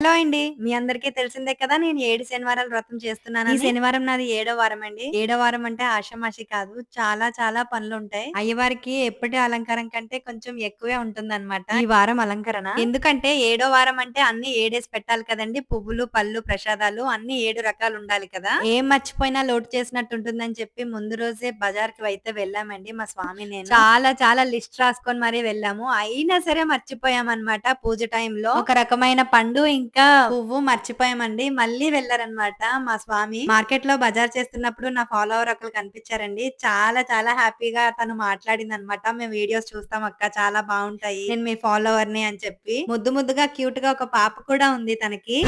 Hello అండి. మీ అందరికీ తెలిసిందే కదా! నేను 7 శనివారాలు వ్రతం చేస్తున్నానని. ఈ శనివారం నాది ఏడో వారం అండి. ఏడో వారం అంటే ఆషామాషి కాదు. చాలా చాలా పనులుంటాయి. అయ్యవారికి ఎప్పటి అలంకారం కంటే కొంచెం ఎక్కువే ఉంటుందన్నమాట. ఈ వారం అలంకరణ. ఎందుకంటే ఏడో వారం అంటే అన్ని ఏడేసి పెట్టాలి కదండీ. పువ్వులు, పళ్ళు, ప్రసాదాలు అన్ని 7 రకాలు ఉండాలి కదా! ఏం మర్చిపోయినా లోటు చేసినట్టు ఉంటుందని చెప్పి ముందు రోజే బజార్‌కి అయితే వెళ్ళామండి మా స్వామి నేను. చాలా చాలా లిస్ట్ రాసుకొని మరీ వెళ్ళాము. అయినా సరే మర్చిపోయామన్నమాట పూజ టైంలో. ఒక రకమైన పండు ఇంకా పువ్వు మర్చిపోయామండి. మళ్ళీ వెళ్ళారనమాట మా స్వామి. మార్కెట్లో బజార్ చేస్తున్నప్పుడు నా ఫాలోవర్ ఒకరు కనిపించారండి. చాలా చాలా హ్యాపీగా తను మాట్లాడింది అనమాట "మేము వీడియోస్ చూస్తాం అక్క. చాలా బాగుంటాయి నేను మీ ఫాలోవర్‌ని" అని చెప్పి. ముద్దు ముద్దుగా క్యూట్గా ఒక పాప కూడా ఉంది తనకి.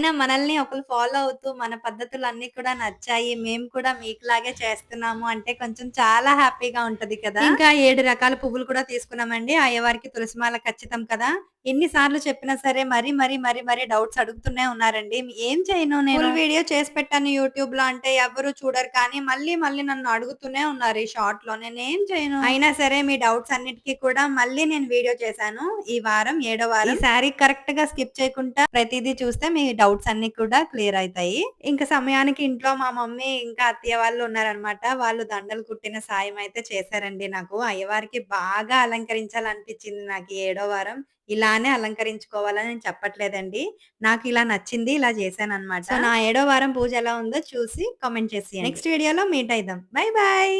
అయినా మనల్ని ఒకళ్ళు ఫాలో అవుతూ మన పద్ధతులన్నీ కూడా నచ్చాయి. మేము కూడా మీకులాగే చేస్తున్నాము అంటే కొంచెం చాలా హ్యాపీగా ఉంటది కదా! ఇంకా 7 రకాల పువ్వులు కూడా తీసుకున్నామండి. అయ్యవారికి తులసిమాల ఖచ్చితం కదా! ఎన్ని సార్లు చెప్పినా సరే మరీ మరీ మరీ మరీ డౌట్స్ అడుగుతూనే ఉన్నారండి. ఏం చేయను నేను. వీడియో చేసి పెట్టాను యూట్యూబ్‌లో అంటే ఎవ్వరు చూడరు కానీ మళ్ళీ మళ్ళీ నన్ను అడుగుతూనే ఉన్నారు ఈ షార్ట్‌లో. నేనేం చేయను. అయినా సరే మీ డౌట్స్ అన్నిటికి కూడా మళ్ళీ నేను వీడియో చేశాను. ఈ వారం ఏడో వారం. ఈసారి కరెక్ట్‌గా స్కిప్ చేయకుండా ప్రతిదీ చూస్తే మీ డౌట్స్ అన్నీ కూడా క్లియర్ అయితాయి. ఇంకా సమయానికి ఇంట్లో మా మమ్మీ ఇంకా అత్తయ్య వాళ్ళు ఉన్నారనమాట. వాళ్ళు దండలు కుట్టిన సాయం అయితే చేశారండి నాకు. అయ్యవారికి బాగా అలంకరించాలనిపించింది నాకు ఈ ఏడో వారం. ఇలానే అలంకరించుకోవాలని నేను చెప్పట్లేదండి. నాకు ఇలా నచ్చింది. ఇలా చేశాననమాట. సో, నా ఏడో వారం పూజ ఎలా ఉందో చూసి కామెంట్ చేసేయండి. నెక్స్ట్ వీడియోలో మీట్ అయిదాం. Bye bye.